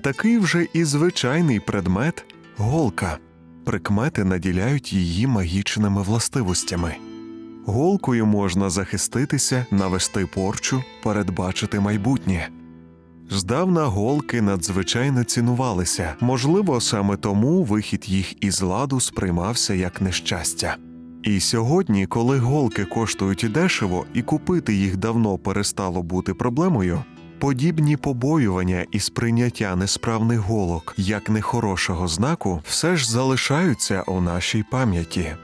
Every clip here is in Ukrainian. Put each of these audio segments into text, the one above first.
Такий вже і звичайний предмет голка. Прикмети наділяють її магічними властивостями. Голкою можна захиститися, навести порчу, передбачити майбутнє. Здавна голки надзвичайно цінувалися, можливо, саме тому вихід їх із ладу сприймався як нещастя. І сьогодні, коли голки коштують дешево і купити їх давно перестало бути проблемою, подібні побоювання і сприйняття несправних голок як нехорошого знаку все ж залишаються у нашій пам'яті.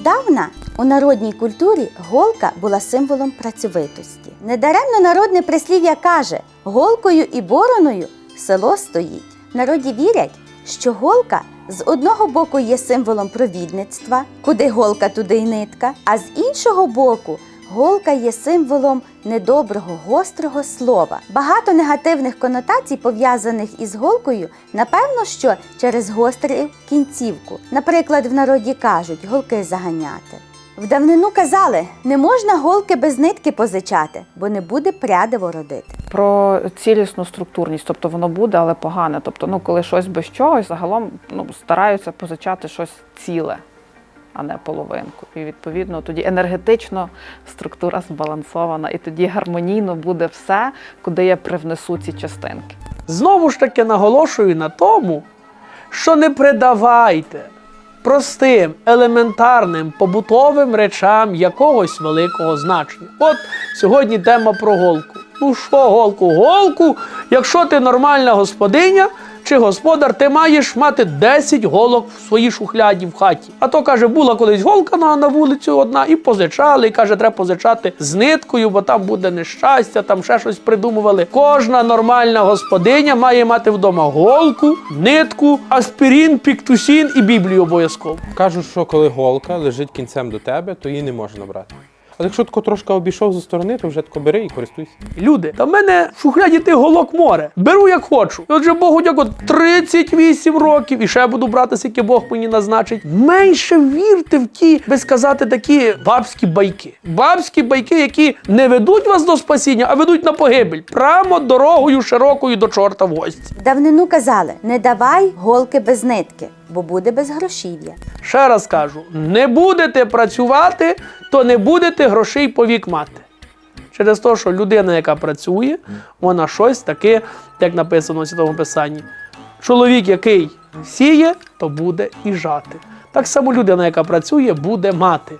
Здавна у народній культурі голка була символом працьовитості. Недаремно народне прислів'я каже: голкою і бороною село стоїть. В народі вірять, що голка з одного боку є символом провідництва, куди голка, туди й нитка, а з іншого боку голка є символом недоброго, гострого слова. Багато негативних конотацій, пов'язаних із голкою, напевно, що через гостру кінцівку. Наприклад, в народі кажуть голки заганяти. В давнину казали, не можна голки без нитки позичати, бо не буде прядиво родити. Про цілісну структурність, тобто воно буде, але погане. Тобто, ну коли щось без чогось, загалом ну, стараються позичати щось ціле, а не половинку. І відповідно тоді енергетично структура збалансована, і тоді гармонійно буде все, куди я привнесу ці частинки. Знову ж таки наголошую на тому, що не придавайте простим, елементарним, побутовим речам якогось великого значення. От сьогодні тема про голку. Ну що голку? Голку, якщо ти нормальна господиня чи господар, ти маєш мати 10 голок в своїй шухляді в хаті. А то каже, була колись голка на, на вулицю одна, і позичали, і каже, треба позичати з ниткою, бо там буде нещастя, там ще щось придумували. Кожна нормальна господиня має мати вдома голку, нитку, аспірін, піктусін і Біблію обов'язково. Кажуть, що коли голка лежить кінцем до тебе, то її не можна брати. А якщо тако трошки обійшов зі сторони, то вже тако бери і користуйся. Люди, та в мене в шухляді тих голок море. Беру як хочу. І отже, Богу дякую, 38 років, і ще буду брати, скільки Бог мені назначить. Менше вірте в ті, би сказати, такі бабські байки. Бабські байки, які не ведуть вас до спасіння, а ведуть на погибель. Прямо дорогою широкою до чорта в гості. Давнину казали, не давай голки без нитки, бо буде без грошів'я. Ще раз кажу: не будете працювати, то не будете грошей повік мати. Через те, що людина, яка працює, вона щось таке, як написано у Святому Писанні. Чоловік, який сіє, то буде і жати. Так само людина, яка працює, буде мати.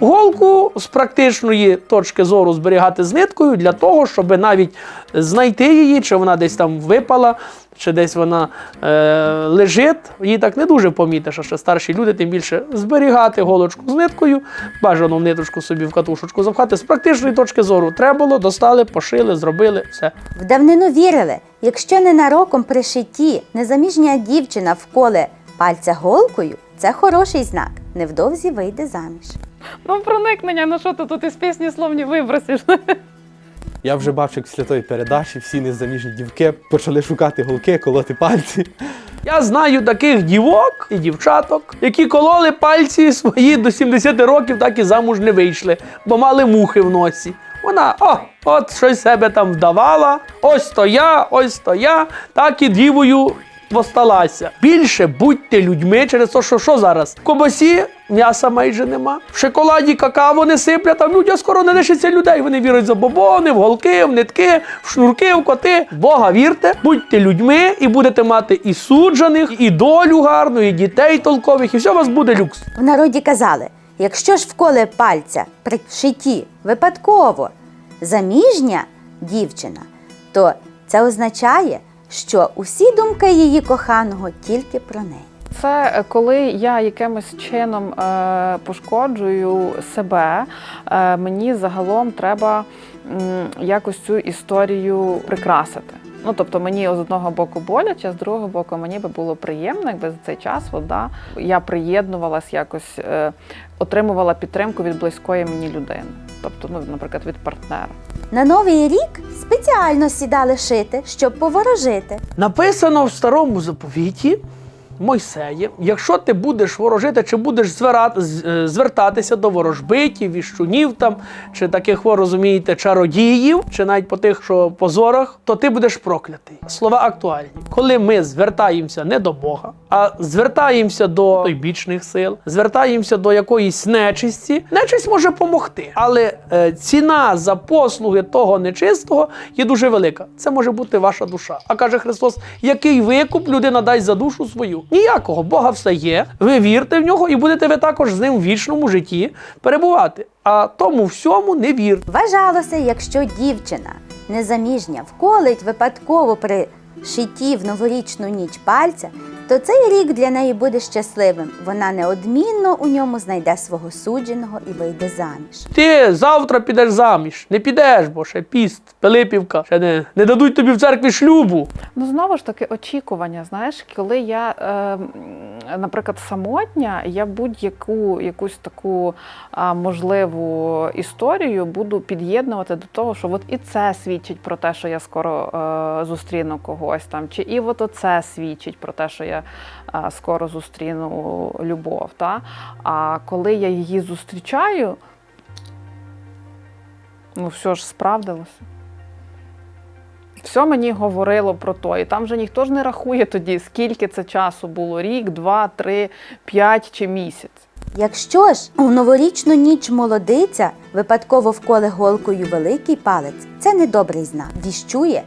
Голку з практичної точки зору зберігати з ниткою для того, щоб навіть знайти її, чи вона десь там випала, чи десь вона е, лежить. Її так не дуже помітиш, а ще старші люди, тим більше зберігати голочку з ниткою, бажано в ниточку собі в катушечку запхати. З практичної точки зору треба було, достали, пошили, зробили все. В давнину вірили, якщо ненароком при шитті незаміжня дівчина вколе пальця голкою, це хороший знак. Невдовзі вийде заміж. Ну, проникнення, ну що ти тут із пісні слов не вибросиш? Я вже бачу, як після тої передачі всі незаміжні дівки почали шукати голки, колоти пальці. Я знаю таких дівок і дівчаток, які кололи пальці свої до 70 років, так і замуж не вийшли, бо мали мухи в носі. Вона о, от щось себе там вдавала. Ось то я, ось то я, так і дівою осталася. Більше будьте людьми через те, що що зараз? Кобасі м'яса майже нема. В шоколаді какао не сиплять, а в людях скоро не лишиться людей. Вони вірять в забобони, в голки, в нитки, в шнурки, в коти. Бога вірте, будьте людьми і будете мати і суджених, і долю гарну, і дітей толкових, і все у вас буде люкс. В народі казали, якщо ж вколе пальця при шитті випадково заміжня дівчина, то це означає, що усі думки її коханого тільки про неї. Це е, коли я якимось чином е, пошкоджую себе, е, мені загалом треба м, якось цю історію прикрасити. Ну, тобто мені з одного боку боляче, а з другого боку мені би було приємно, якби за цей час вода я приєднувалась якось, е, отримувала підтримку від близької мені людини. Тобто, ну, наприклад, від партнера. На новий рік спеціально сідали шити, щоб поворожити. Написано в старому заповіті, Мойсеє, якщо ти будеш ворожити, чи будеш е, звертатися до ворожбитів, віщунів там, чи таких, ви розумієте, чародіїв, чи навіть по тих, що по зорах, то ти будеш проклятий. Слова актуальні. Коли ми звертаємося не до Бога, а звертаємося до бічних сил, звертаємося до якоїсь нечисті, нечисть може допомогти. Але е, ціна за послуги того нечистого є дуже велика. Це може бути ваша душа. А каже Христос, який викуп людина дасть за душу свою? Ніякого. Бога все є. Ви вірте в нього і будете ви також з ним в вічному житті перебувати. А тому всьому не вірте. Вважалося, якщо дівчина незаміжня вколить випадково при шитті в новорічну ніч пальця, то цей рік для неї буде щасливим. Вона неодмінно у ньому знайде свого судженого і вийде заміж. Ти завтра підеш заміж. Не підеш, бо ще піст, Пилипівка, ще не, не дадуть тобі в церкві шлюбу. Ну, знову ж таки, очікування. Знаєш, коли я, е, наприклад, самотня, я будь-яку якусь таку а, можливу історію буду під'єднувати до того, що от і це свідчить про те, що я скоро е, зустріну когось там, чи і от оце свідчить про те, що я е, скоро зустріну любов. Та? А коли я її зустрічаю, ну все ж справдилося. Все мені говорило про то. І там же ніхто ж не рахує тоді, скільки це часу було: рік, два, три, п'ять чи місяць. Якщо ж у новорічну ніч молодиця випадково вколе голкою великий палець, це недобрий знак, віщує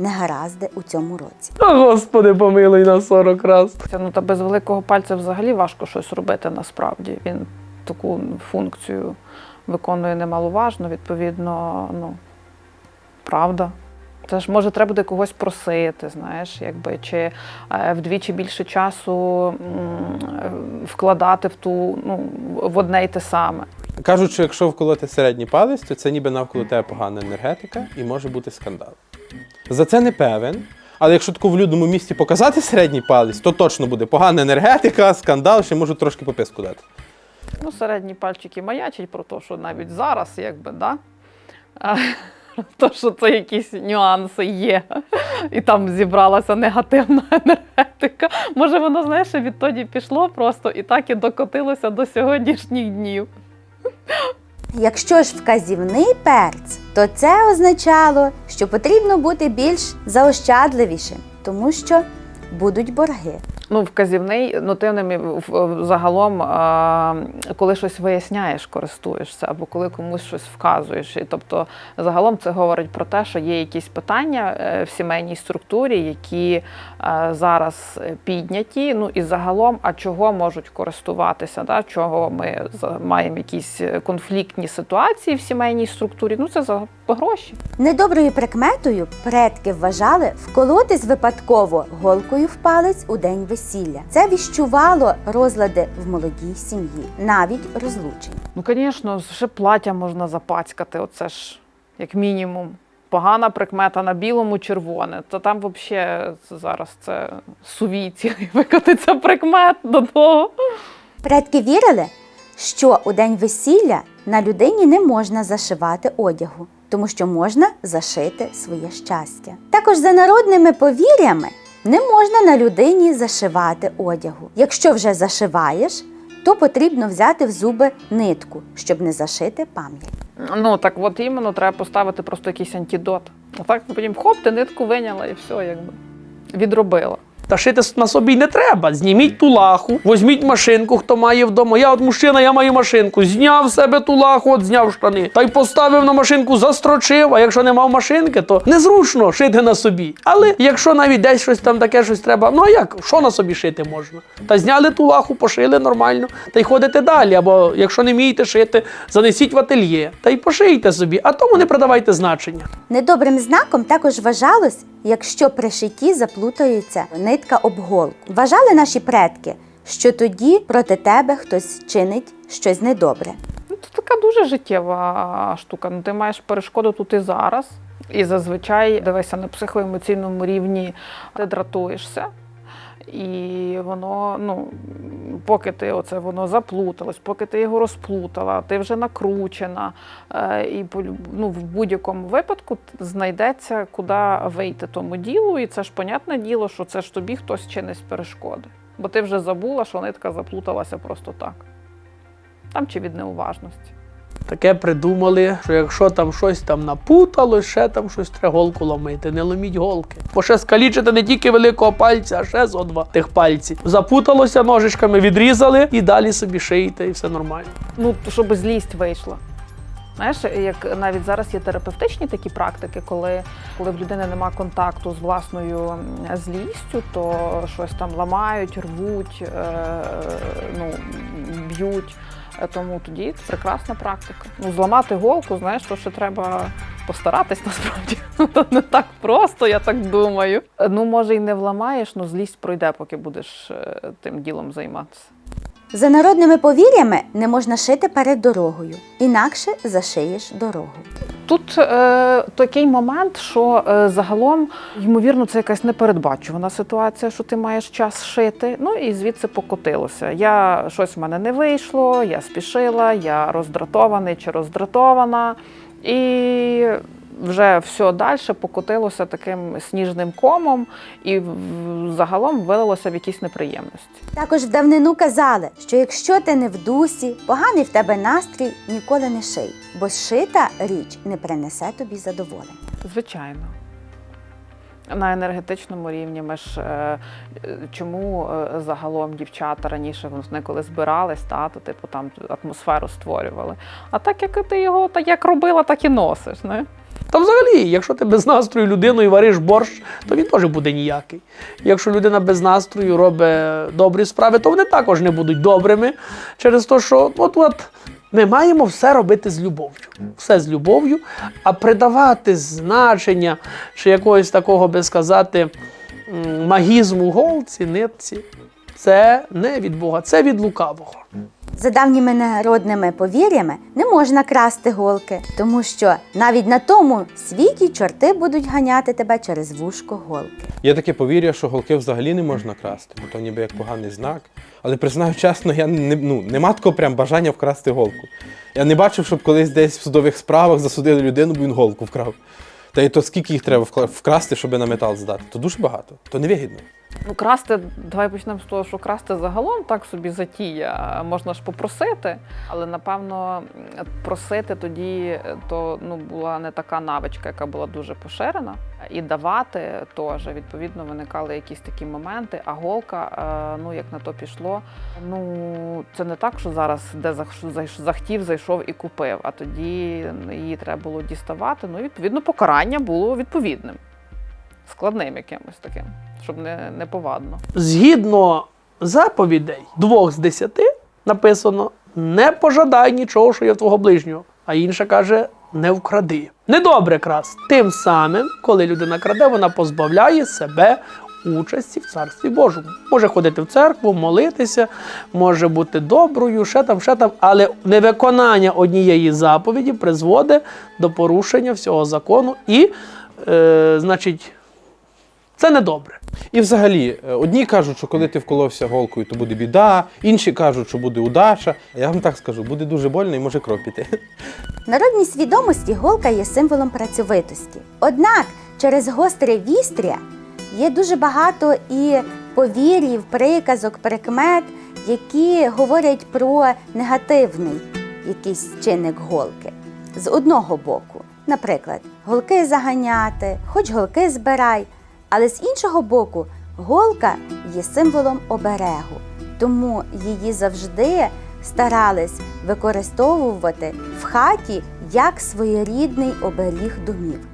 негаразди у цьому році. Та Господи, помилуй на 40 раз. Це, ну, та без великого пальця взагалі важко щось робити насправді. Він таку функцію виконує немаловажно, відповідно, ну, правда. Це ж може треба буде когось просити, знаєш, якби чи е, вдвічі більше часу вкладати в ту ну, в одне й те саме. Кажуть, що якщо вколоти середній палець, то це ніби навколо тебе погана енергетика і може бути скандал. За це не певен. Але якщо таку в людному місті показати середній палець, то точно буде погана енергетика, скандал, ще можуть трошки пописку дати. Ну, середні пальчики маячать про те, що навіть зараз, якби, да? А, то, що це якісь нюанси є, і там зібралася негативна енергетика. Може, воно, знаєш, відтоді пішло просто і так і докотилося до сьогоднішніх днів. Якщо ж вказівний перц, то це означало, що потрібно бути більш заощадливішим, тому що будуть борги. Ну, вказівний, ну ти в- загалом, коли щось виясняєш, користуєшся, або коли комусь щось вказуєш. І, тобто, загалом це говорить про те, що є якісь питання е, в сімейній структурі, які зараз е, підняті. Ну і загалом, а чого можуть користуватися, да? чого ми маємо якісь конфліктні ситуації в сімейній структурі. Ну це за гроші. Недоброю прикметою предки вважали вколотись випадково голкою в палець у день весілля. Це віщувало розлади в молодій сім'ї, навіть розлучення. Ну, звісно, ще плаття можна запацькати, оце ж як мінімум. Погана прикмета на білому червоне. То там взагалі зараз це сувійці викотиться прикмет до того. Предки вірили, що у день весілля на людині не можна зашивати одягу, тому що можна зашити своє щастя. Також за народними повір'ями не можна на людині зашивати одягу. Якщо вже зашиваєш, то потрібно взяти в зуби нитку, щоб не зашити пам'ять. Ну так от іменно треба поставити просто якийсь антідот. А так потім хоп, ти нитку виняла і все, якби відробила. Та шити на собі не треба. Зніміть ту лаху, візьміть машинку, хто має вдома. Я от мужчина, я маю машинку. Зняв себе ту лаху, от зняв штани. Та й поставив на машинку, застрочив. А якщо не мав машинки, то незручно шити на собі. Але якщо навіть десь щось там таке щось треба, ну а як? Що на собі шити можна? Та зняли ту лаху, пошили нормально, та й ходите далі. Або якщо не вмієте шити, занесіть в ательє та й пошийте собі, а тому не придавайте значення. Недобрим знаком також вважалось, якщо при шитті заплутається нитка об голку. Вважали наші предки, що тоді проти тебе хтось чинить щось недобре. Ну, це така дуже життєва штука. Ну, ти маєш перешкоду тут і зараз. І зазвичай дивися на психоемоційному рівні, ти дратуєшся. І воно, ну, поки ти оце воно заплуталось, поки ти його розплутала, ти вже накручена. Е, і ну, в будь-якому випадку знайдеться, куди вийти тому ділу. І це ж понятне діло, що це ж тобі хтось чинить перешкоди. бо ти вже забула, що нитка заплуталася просто так. Там чи від неуважності. Таке придумали, що якщо там щось там напутало, ще там щось треба голку ломити. Не ломіть голки. Бо ще скалічити не тільки великого пальця, а ще зо два тих пальців. Запуталося ножичками, відрізали і далі собі шиєте, і все нормально. Ну, щоб злість вийшла. Знаєш, як навіть зараз є терапевтичні такі практики, коли, коли в людини нема контакту з власною злістю, то щось там ламають, рвуть, е, ну, б'ють. Тому тоді це прекрасна практика. Ну, зламати голку, знаєш, то ще треба постаратись насправді. То не так просто, я так думаю. Ну, може, і не вламаєш, але злість пройде, поки будеш е, тим ділом займатися. За народними повір'ями не можна шити перед дорогою, інакше зашиєш дорогу. Тут е, такий момент, що е, загалом, ймовірно, це якась непередбачувана ситуація, що ти маєш час шити. Ну і звідси покотилося. Я щось в мене не вийшло, я спішила, я роздратований чи роздратована. І вже все далі покотилося таким сніжним комом, і загалом вилилося в якісь неприємності. Також в давнину казали, що якщо ти не в дусі, поганий в тебе настрій, ніколи не ший, бо зшита річ не принесе тобі задоволення. Звичайно. На енергетичному рівні ми ж е, чому е, загалом дівчата раніше вони коли збирались, та, то типу там атмосферу створювали. А так як ти його так як робила, так і носиш. Не? Та взагалі, якщо ти без настрою людину і вариш борщ, то він теж буде ніякий. Якщо людина без настрою робить добрі справи, то вони також не будуть добрими через те, що от от ми маємо все робити з любов'ю. Все з любов'ю, а придавати значення чи якогось такого, би сказати, магізму голці, нитці. Це не від Бога, це від лукавого. За давніми народними повір'ями не можна красти голки, тому що навіть на тому світі чорти будуть ганяти тебе через вушко голки. Є таке повір'я, що голки взагалі не можна красти, бо то ніби як поганий знак. Але признаю чесно, я не ну, нема такого прям бажання вкрасти голку. Я не бачив, щоб колись десь в судових справах засудили людину, бо він голку вкрав. Та й то скільки їх треба вкрасти, щоб на метал здати? То дуже багато, то невигідно. Ну, красти, давай почнемо з того, що красти загалом так собі затія. Можна ж попросити, але напевно просити тоді то ну, була не така навичка, яка була дуже поширена. І давати теж відповідно виникали якісь такі моменти. А голка, е, ну як на то пішло, ну це не так, що зараз де зах- зайш- захотів, зайшов і купив. А тоді її треба було діставати. Ну і відповідно покарання було відповідним, складним якимось таким, щоб не, не повадно. Згідно заповідей двох з десяти написано: не пожадай нічого, що є в твого ближнього. А інша каже: не вкради. Недобре красти. Тим самим, коли людина краде, вона позбавляє себе участі в царстві Божому. Може ходити в церкву, молитися, може бути доброю, ще там, ще там, але невиконання однієї заповіді призводить до порушення всього закону і, е, значить, це недобре. І взагалі, е, одні кажуть, що коли ти вколовся голкою, то буде біда, інші кажуть, що буде удача. Я вам так скажу, буде дуже больно і може кров піти. В народній свідомості голка є символом працьовитості. Однак через гостре вістря є дуже багато і повір'їв, приказок, прикмет, які говорять про негативний якийсь чинник голки. З одного боку, наприклад, голки заганяти, хоч голки збирай, але з іншого боку, голка є символом оберегу, тому її завжди старались використовувати в хаті як своєрідний оберіг домівки.